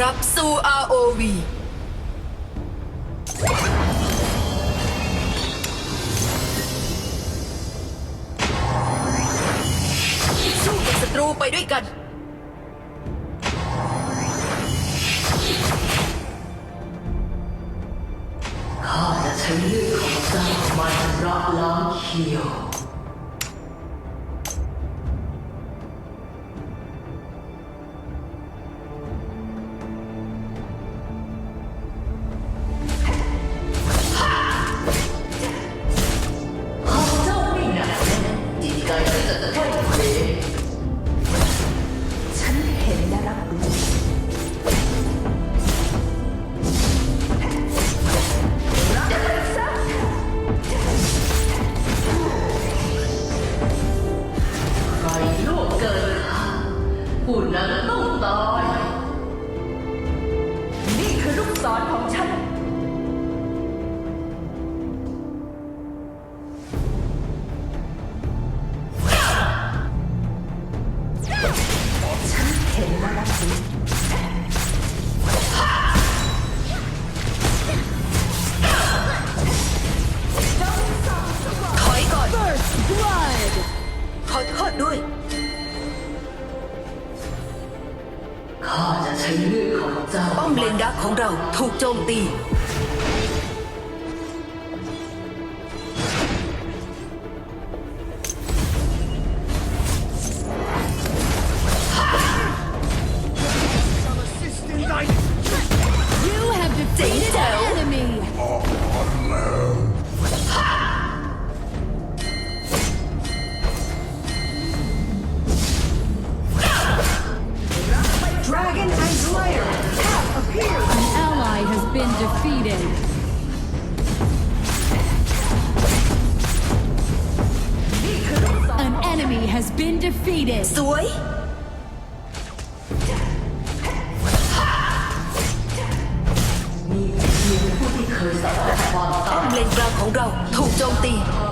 รับสู่ ROV สู้กับศัตรูไปด้วยกัน been defeated. An enemy has been defeated. Suối. Ông lên ra khẩu đầu, thủ trong tiền.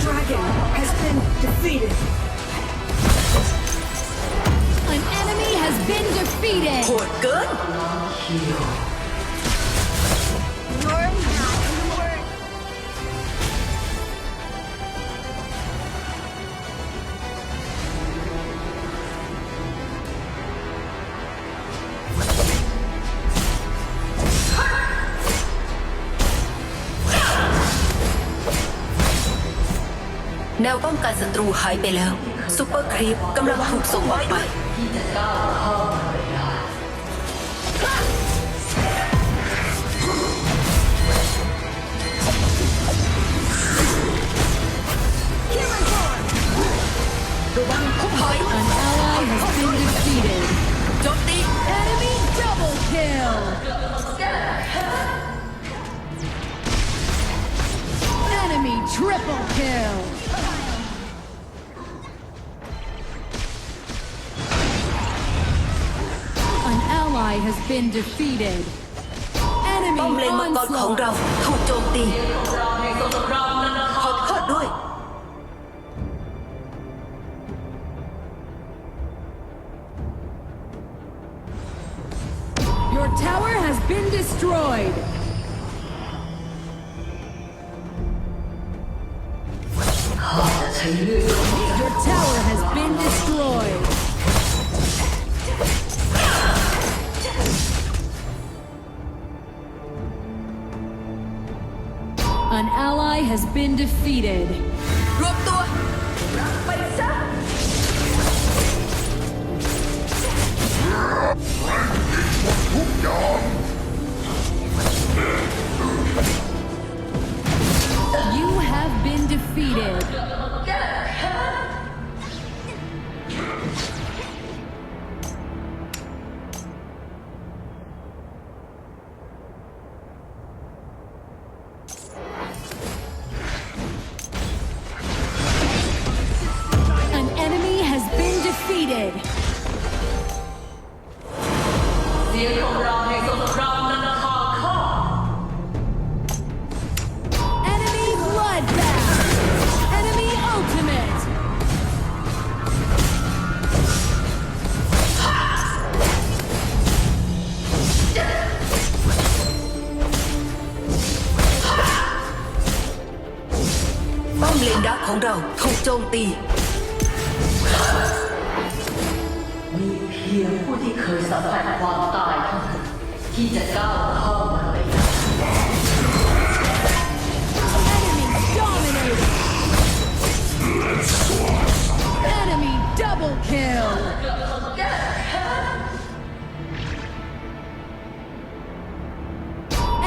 Dragon has been defeated. An enemy has been defeated. โห แนวป้องกันศัตรูหายไปแล้วซูเปอร์ครีปกำลังถูกส่งออกไปที่จะก้าวเข้ามาไม่ได้ระวังพุ่มหอย An ally has been defeated. โจมตี Enemy double kill. Enemy triple kill. has been defeated. Enemy onslaught. Your tower has been destroyed. has been defeated. You have been defeated. ของเราในสงครามนานาชาติข้า Enemy bloodbath. Enemy ultimate. ป้อมเลนดักของเราถูกโจมตี มีเพียงผู้ที่เคยสัมผัสความตายเท่านั้น ที่จะก้าวเข้ามาใน Enemy dominated. Enemy double kill.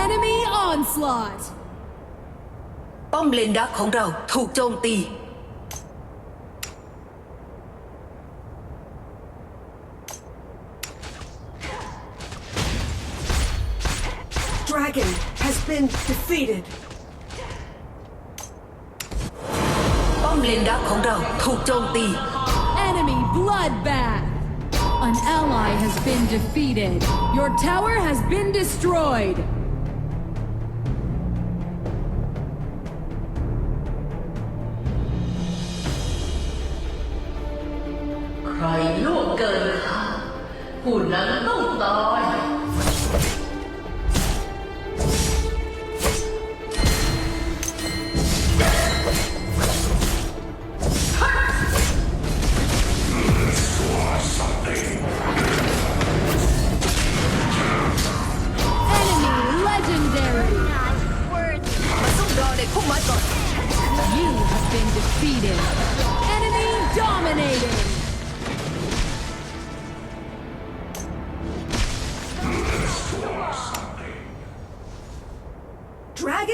Enemy onslaught. ป้อมเลนดักของเราถูกโจมตี Dragon has been defeated. ป้อมเลนดักของเราถูกโจมตี Enemy bloodbath. An ally has been defeated. Your tower has been destroyed. ใครล่วงเกินข้าผู้นั้นต้องตาย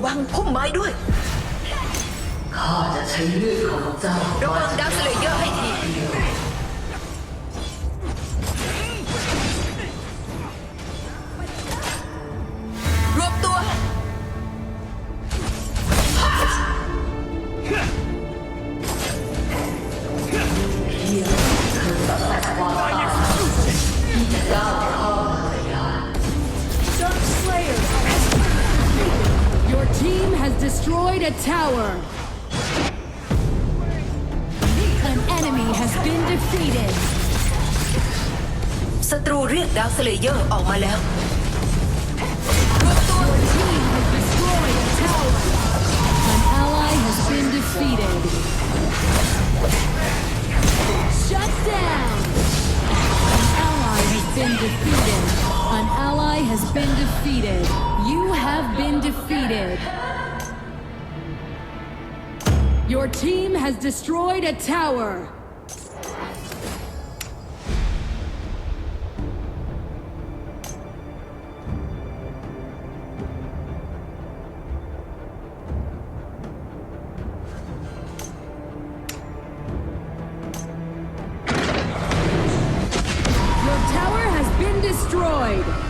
ระวังพุ่มไม้ด้วย ข้าจะใช้เลือดของเจ้าระวังดาวเสลเยอร์ให้ที a tower. An enemy has been defeated. ศัตรูเรียกดักสเลเยอร์ออกมาแล้ว รวบตัว Your team has destroyed a tower. An ally has been defeated. Shut down. An ally has been defeated. An ally has been defeated. You have been defeated. Your team has destroyed a tower. Your tower has been destroyed.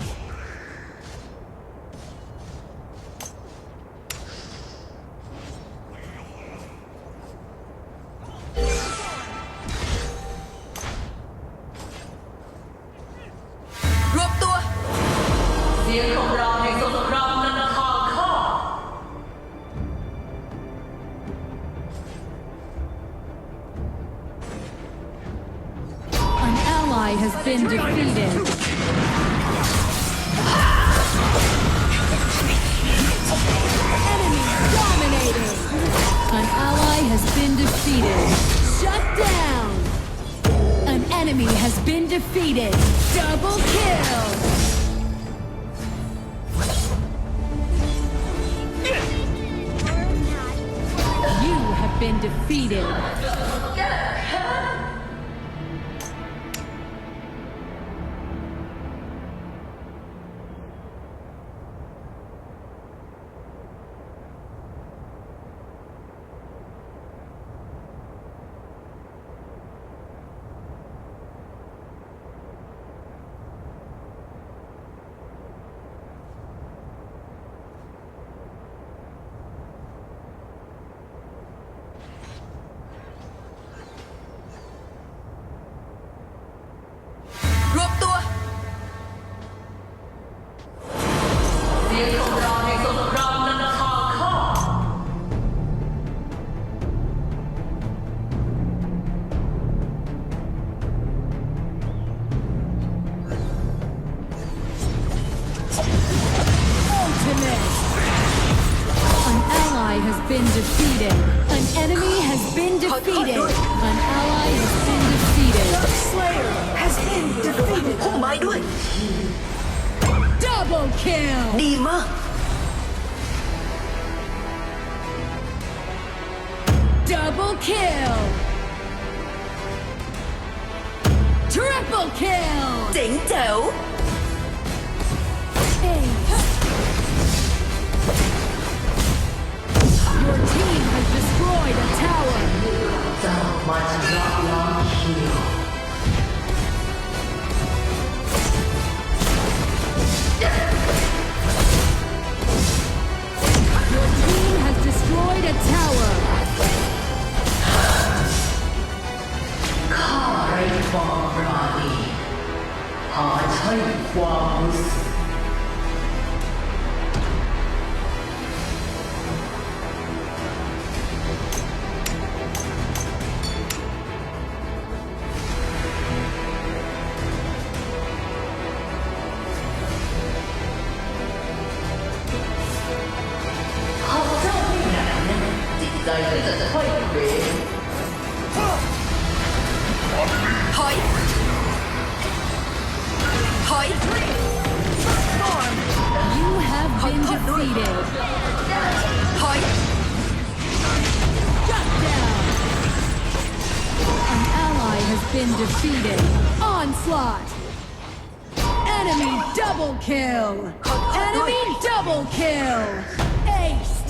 has been defeated. Double kill! You have been defeated. Double kill! Triple kill! Your team has destroyed a tower! Thou might not long heal. Yeah. defeated. Onslaught. Enemy double kill. Enemy double kill. Ace.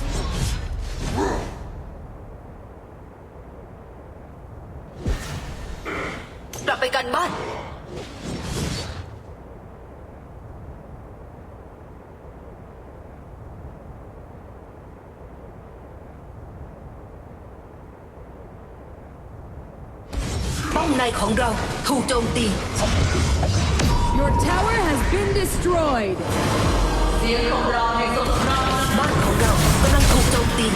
ในของเราถูกโจมตี Your tower has been destroyed เสียงของเราในสงครามบ้านของเรากำลังถูกโจมตี